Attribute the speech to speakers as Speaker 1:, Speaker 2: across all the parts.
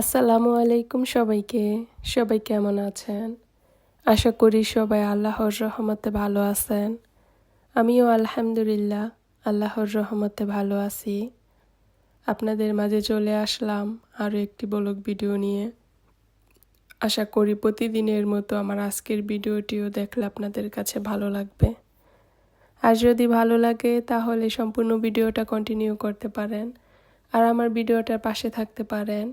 Speaker 1: আসসালামু আলাইকুম সবাইকে। সবাই কেমন আছেন? আশা করি সবাই আল্লাহর রহমতে ভালো আছেন। আমিও আলহামদুলিল্লাহ আল্লাহর রহমতে ভালো আছি। আপনাদের মাঝে চলে আসলাম আরও একটি ব্লগ ভিডিও নিয়ে। আশা করি প্রতিদিনের মতো আমার আজকের ভিডিওটিও দেখলে আপনাদের কাছে ভালো লাগবে। আর যদি ভালো লাগে, তাহলে সম্পূর্ণ ভিডিওটা কন্টিনিউ করতে পারেন। আর আমার ভিডিওটার পাশে থাকতে পারেন।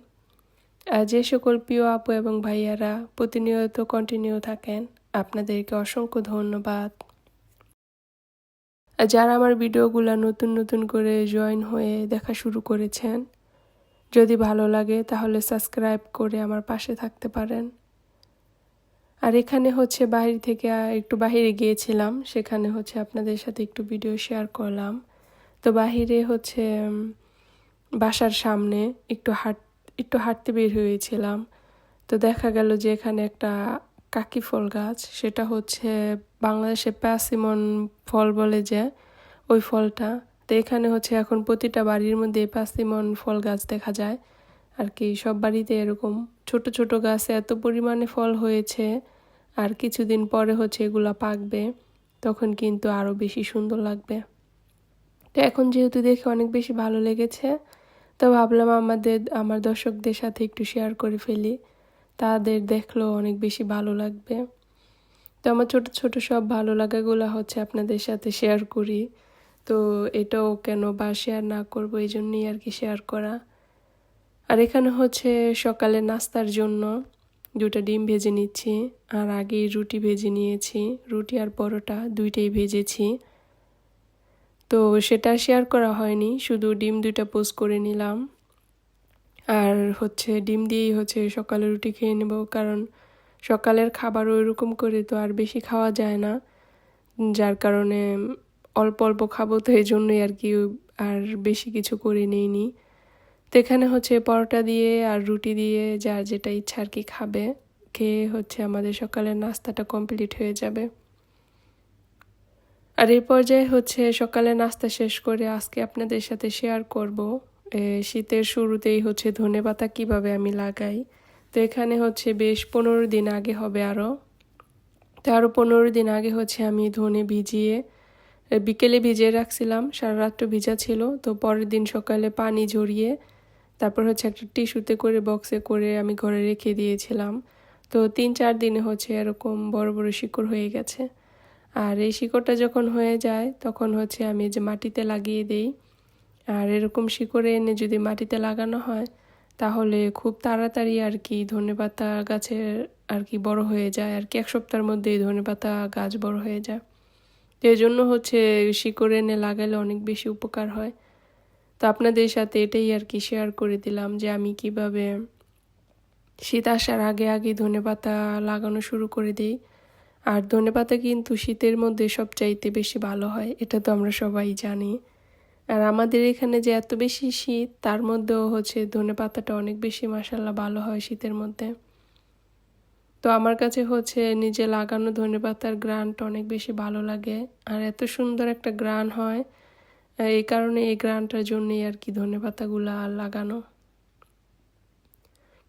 Speaker 1: যে সকল প্রিয় আপু এবং ভাইয়ারা প্রতিনিয়ত কন্টিনিউ থাকেন, আপনাদেরকে অসংখ্য ধন্যবাদ। যারা আমার ভিডিওগুলো নতুন নতুন করে জয়েন হয়ে দেখা শুরু করেছেন, যদি ভালো লাগে তাহলে সাবস্ক্রাইব করে আমার পাশে থাকতে পারেন। আর এখানে হচ্ছে বাহির থেকে একটু বাহিরে গিয়েছিলাম, সেখানে হচ্ছে আপনাদের সাথে একটু ভিডিও শেয়ার করলাম। তো বাহিরে হচ্ছে বাসার সামনে একটু হাট একটু হাঁটতে বের হয়েছিলাম। তো দেখা গেল যে এখানে একটা কাকি ফল গাছ, সেটা হচ্ছে বাংলাদেশে প্যাসিমন ফল বলে যে ওই ফলটা। তো এখানে হচ্ছে এখন প্রতিটা বাড়ির মধ্যে প্যাসিমন ফল গাছ দেখা যায়। আর কি সব বাড়িতে এরকম ছোট ছোট গাছে এত পরিমাণে ফল হয়েছে। আর কিছুদিন পরে হচ্ছে এগুলা পাকবে, তখন কিন্তু আরও বেশি সুন্দর লাগবে। তো এখন যেহেতু দেখে অনেক বেশি ভালো লেগেছে তো ভাবলাম আমাদের, আমার দর্শকদের সাথে একটু শেয়ার করে ফেলি। তাদের দেখলেও অনেক বেশি ভালো লাগবে। তো আমার ছোট ছোট সব ভালো লাগাগুলো হচ্ছে আপনাদের সাথে শেয়ার করি। তো এটাও কেন বা শেয়ার না করব এই জন্যই আর কি শেয়ার করা। আর এখানে হচ্ছে সকালে নাস্তার জন্য দুটা ডিম ভেজে নিচ্ছি। আর আগেই রুটি ভেজে নিয়েছি। রুটি আর পরোটা দুইটাই ভেজেছি। তো সেটা শেয়ার করা হয়নি। শুধু ডিম দুইটা পোস্ট করে নিলাম। আর হচ্ছে ডিম দিয়েই হচ্ছে সকালে রুটি খেয়ে নেব, কারণ সকালের খাবার ওইরকম করে তো আর বেশি খাওয়া যায় না। যার কারণে অল্প অল্প খাব, তো এই জন্যই আর কি আর বেশি কিছু করে নিইনি। তো এখানে হচ্ছে পরোটা দিয়ে আর রুটি দিয়ে যার যেটা ইচ্ছা আর কি খাবে, খেয়ে হচ্ছে আমাদের সকালের নাস্তাটা কমপ্লিট হয়ে যাবে। আর এই পর্যায়ে হচ্ছে সকালে নাস্তা শেষ করে আজকে আপনাদের সাথে শেয়ার করব। শীতের শুরুতেই হচ্ছে ধনে পাতা কীভাবে আমি লাগাই। তো এখানে হচ্ছে বেশ পনেরো দিন আগে হবে আরও তো আরও পনেরো দিন আগে হচ্ছে আমি ধনে ভিজিয়ে বিকেলে ভিজিয়ে রাখছিলাম, সারা রাত্র ভিজা ছিল। তো পরের দিন সকালে পানি ঝরিয়ে, তারপর হচ্ছে একটা টিস্যুতে করে বক্সে করে আমি ঘরে রেখে দিয়েছিলাম। তো তিন চার দিনে হচ্ছে এরকম বড় বড় শিকড় হয়ে গেছে। আর এই শিকড়টা যখন হয়ে যায়, তখন হচ্ছে আমি যে মাটিতে লাগিয়ে দেই। আর এরকম শিকড়ে এনে যদি মাটিতে লাগানো হয়, তাহলে খুব তাড়াতাড়ি আর কি ধনেপাতা গাছের আর কি বড় হয়ে যায়। আর কি এক সপ্তাহের মধ্যেই ধনেপাতা গাছ বড় হয়ে যায়। তো এই জন্য হচ্ছে শিকড়ে এনে লাগালে অনেক বেশি উপকার হয়। তো আপনাদের সাথে এটাই আর কি শেয়ার করে দিলাম যে আমি কীভাবে শীত আসার আগে আগে ধনেপাতা লাগানো শুরু করে দিই। আর ধনেপাতা কিন্তু শীতের মধ্যে সবচাইতে বেশি ভালো হয়, এটা তো আমরা সবাই জানি। আর আমাদের এখানে যে এত বেশি শীত, তার মধ্যেও হচ্ছে ধনে পাতাটা অনেক বেশি মাসাল্লাহ ভালো হয় শীতের মধ্যে। তো আমার কাছে হচ্ছে নিজে লাগানো ধনে পাতার গ্রানটা অনেক বেশি ভালো লাগে। আর এত সুন্দর একটা গ্রান হয়, এই কারণে এই গ্রানটার জন্যই আর কি ধনে পাতাগুলা লাগানো।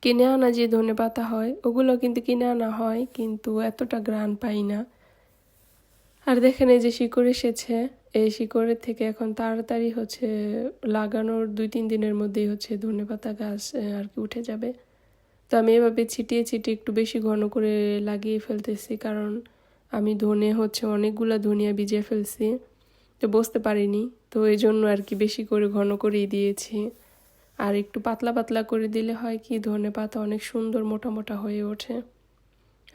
Speaker 1: কিনে আনা যে ধনে পাতা হয়, ওগুলো কিন্তু কিনে আনা হয়, কিন্তু এতটা গ্রান পাই না। আর দেখেন এই যে শিকড় এসেছে, এই শিকড়ের থেকে এখন তাড়াতাড়ি হচ্ছে লাগানোর দুই তিন দিনের মধ্যেই হচ্ছে ধনে পাতা গাছ আর কি উঠে যাবে। তো আমি এভাবে ছিটিয়ে ছিটিয়ে একটু বেশি ঘন করে লাগিয়ে ফেলতেছি, কারণ আমি ধনে হচ্ছে অনেকগুলো ধনিয়া ভিজিয়ে ফেলছি, তো বসতে পারিনি। তো এই জন্য আর কি বেশি করে ঘন করেই দিয়েছি। আর একটু পাতলা পাতলা করে দিলে হয় কি, ধনে পাতা অনেক সুন্দর মোটা মোটা হয়ে ওঠে।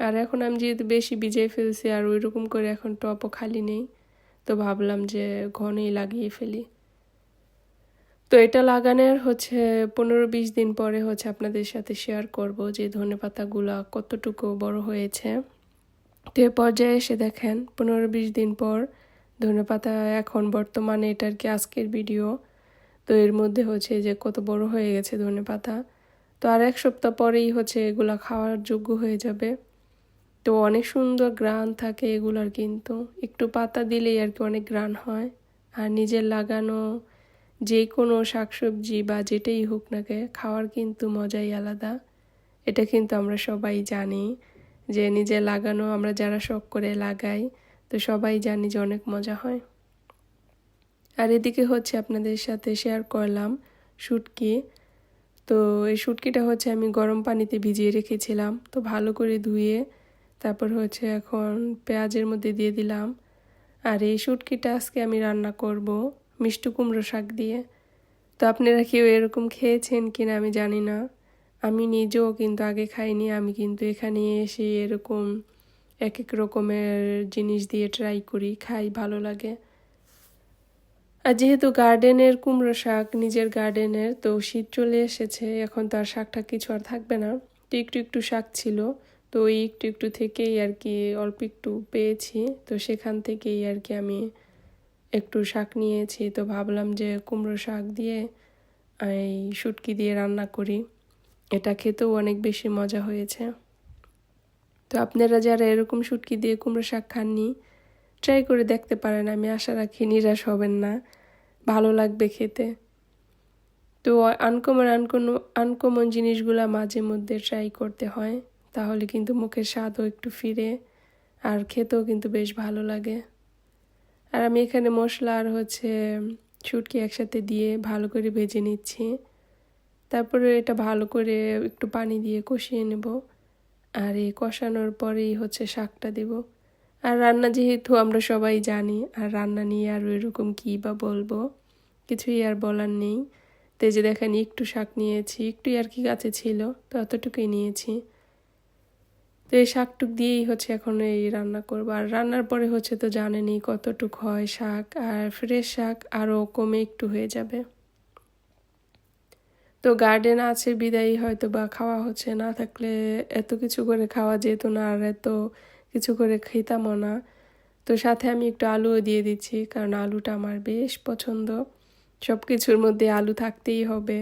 Speaker 1: আর এখন আমি যেহেতু বেশি ভিজিয়ে ফেলছি আর ওই রকম করে এখন টপও খালি নেই, তো ভাবলাম যে ঘনেই লাগিয়ে ফেলি। তো এটা লাগানোর হচ্ছে পনেরো বিশ দিন পরে হচ্ছে আপনাদের সাথে শেয়ার করব যে ধনে পাতাগুলা কতটুকু বড় হয়েছে। তো এ পর্যায়ে এসে দেখেন, পনেরো বিশ দিন পর ধনে পাতা এখন বর্তমানে এটার কি আজকের ভিডিও তো এর মধ্যে হচ্ছে যে কত বড় হয়ে গেছে ধনে পাতা। তো আর এক সপ্তাহ পরেই হচ্ছে এগুলা খাওয়ার যোগ্য হয়ে যাবে। তো অনেক সুন্দর গ্রান থাকে এগুলার কিন্তু। একটু পাতা দিলেই আর কি অনেক গ্রান হয়। আর নিজের লাগানো যে কোনো শাকসবজি বা যেটাই হোক না কে, খাওয়ার কিন্তু মজাই আলাদা। এটা কিন্তু আমরা সবাই জানি যে নিজে লাগানো আমরা যারা শখ করে লাগাই, তো সবাই জানি যে অনেক মজা হয়। আর এদিকে হচ্ছে আপনাদের সাথে শেয়ার করলাম শুটকি। তো এই শুটকিটা হচ্ছে আমি গরম পানিতে ভিজিয়ে রেখেছিলাম। তো ভালো করে ধুয়ে তারপর হচ্ছে এখন পেঁয়াজের মধ্যে দিয়ে দিলাম। আর এই শুটকিটা আজকে আমি রান্না করব মিষ্টি কুমড়ো শাক দিয়ে। তো আপনারা কেউ এরকম খেয়েছেন কি না আমি জানি না। আমি নিজেও কিন্তু আগে খাইনি, আমি কিন্তু এখানে এসে এরকম এক এক রকমের জিনিস দিয়ে ট্রাই করি, খাই, ভালো লাগে। যেহেতু গার্ডেনের কুমড়ো শাক নিজের গার্ডেনের তো শীত চলে এসেছে, এখন তো আর শাকটা কিছু আর থাকবে না। তো একটু একটু শাক ছিল, তো ওই একটু একটু থেকেই আর কি অল্প একটু পেয়েছি। তো সেখান থেকেই আর কি আমি একটু শাক নিয়েছি। তো ভাবলাম যে কুমড়ো শাক দিয়ে এই শুটকি দিয়ে রান্না করি। এটা খেতেও অনেক বেশি মজা হয়েছে। তো আপনারা যারা এরকম শুটকি দিয়ে কুমড়ো শাক খাননি ট্রাই করে দেখতে পারেন। আমি আশা রাখি নিরাশ হবেন না। ভালো লাগবে খেতে। তো আনকমন আনকমন আনকমন জিনিসগুলো মাঝে মধ্যে ট্রাই করতে হয়, তাহলে কিন্তু মুখের স্বাদও একটু ফিরে আর খেতেও কিন্তু বেশ ভালো লাগে। আর আমি এখানে মশলা আর হচ্ছে শুটকি একসাথে দিয়ে ভালো করে ভেজে নিচ্ছি। তারপরে এটা ভালো করে একটু পানি দিয়ে কষিয়ে নেব। আর এই কষানোর পরেই হচ্ছে শাকটা দেব। আর রান্না যেহেতু আমরা সবাই জানি, আর রান্না নিয়ে আর এরকম কী বা বলব। কিছুই আর বলার নেই। তো যে দেখেন একটু শাক নিয়েছি, একটু আর কি গাছে ছিল, তো অতটুকুই নিয়েছি। তো এই শাকটুক দিয়েই হচ্ছে এখন এই রান্না করব। আর রান্নার পরে হচ্ছে তো জানেনি কতটুক হয় শাক, আর ফ্রেশ শাক আরও কমে একটু হয়ে যাবে। তো গার্ডেন আছে, বিদায়ী হয়তো বা খাওয়া হচ্ছে, না থাকলে এত কিছু করে খাওয়া যেত না, আর এত কিছু করে খেতামও না। তো সাথে আমি একটু আলুও দিয়ে দিচ্ছি, কারণ আলুটা আমার বেশ পছন্দ। সব কিছুর মধ্যে আলু থাকতেই হবে।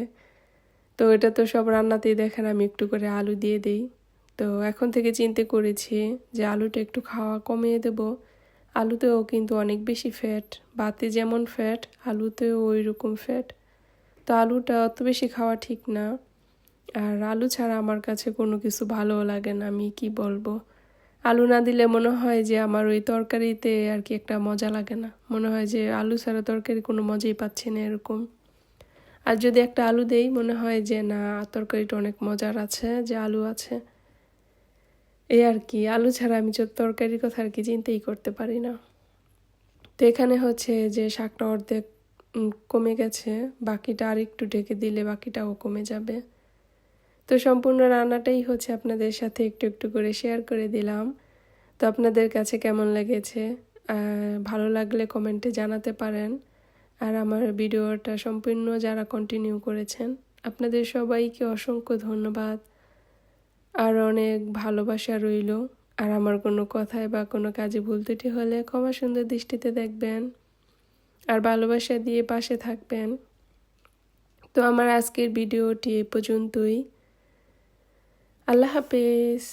Speaker 1: তো এটা তো সব রান্নাতেই দেখেন আমি একটু করে আলু দিয়ে দিই। তো এখন থেকে চিন্তা করেছি যে আলুটা একটু খাওয়া কমিয়ে দেব। আলুতেও কিন্তু অনেক বেশি ফ্যাট বাতে যেমন ফ্যাট আলুতেও ওই রকম ফ্যাট তো আলুটা অত বেশি খাওয়া ঠিক না। আর আলু ছাড়া আমার কাছে কোনো কিছু ভালো লাগে না, আমি কি বলব? আলু না দিলে মনে হয় যে আমার ওই তরকারিতে আর কি একটা মজা লাগে না। মনে হয় যে আলু ছাড়া তরকারি কোনো মজাই পাচ্ছি না এরকম। আর যদি একটা আলু দেই, মনে হয় যে না, তরকারিটা অনেক মজার আছে, যে আলু আছে। এই আর কি, আলু ছাড়া আমি তরকারির কথা আর কি চিন্তাই করতে পারি না। তো এখানে হচ্ছে যে শাকটা অর্ধেক কমে গেছে, বাকিটা আর একটু ঢেকে দিলে বাকিটাও কমে যাবে। তো সম্পূর্ণ রান্নাটাই হচ্ছে আপনাদের সাথে একটু একটু করে শেয়ার করে দিলাম। তো আপনাদের কাছে কেমন লেগেছে? ভালো লাগলে কমেন্টে জানাতে পারেন। আর আমার ভিডিওটা সম্পূর্ণ যারা কন্টিনিউ করেছেন, আপনাদের সবাইকে অসংখ্য ধন্যবাদ। আর অনেক ভালোবাসা রইল। আর আমার কোনো কথায় বা কোনো কাজে ভুল ত্রুটি হলে ক্ষমা সুন্দর দৃষ্টিতে দেখবেন। আর ভালোবাসা দিয়ে পাশে থাকবেন। তো আমার আজকের ভিডিওটি এ পর্যন্তই। আল্লাহ হাফেজ।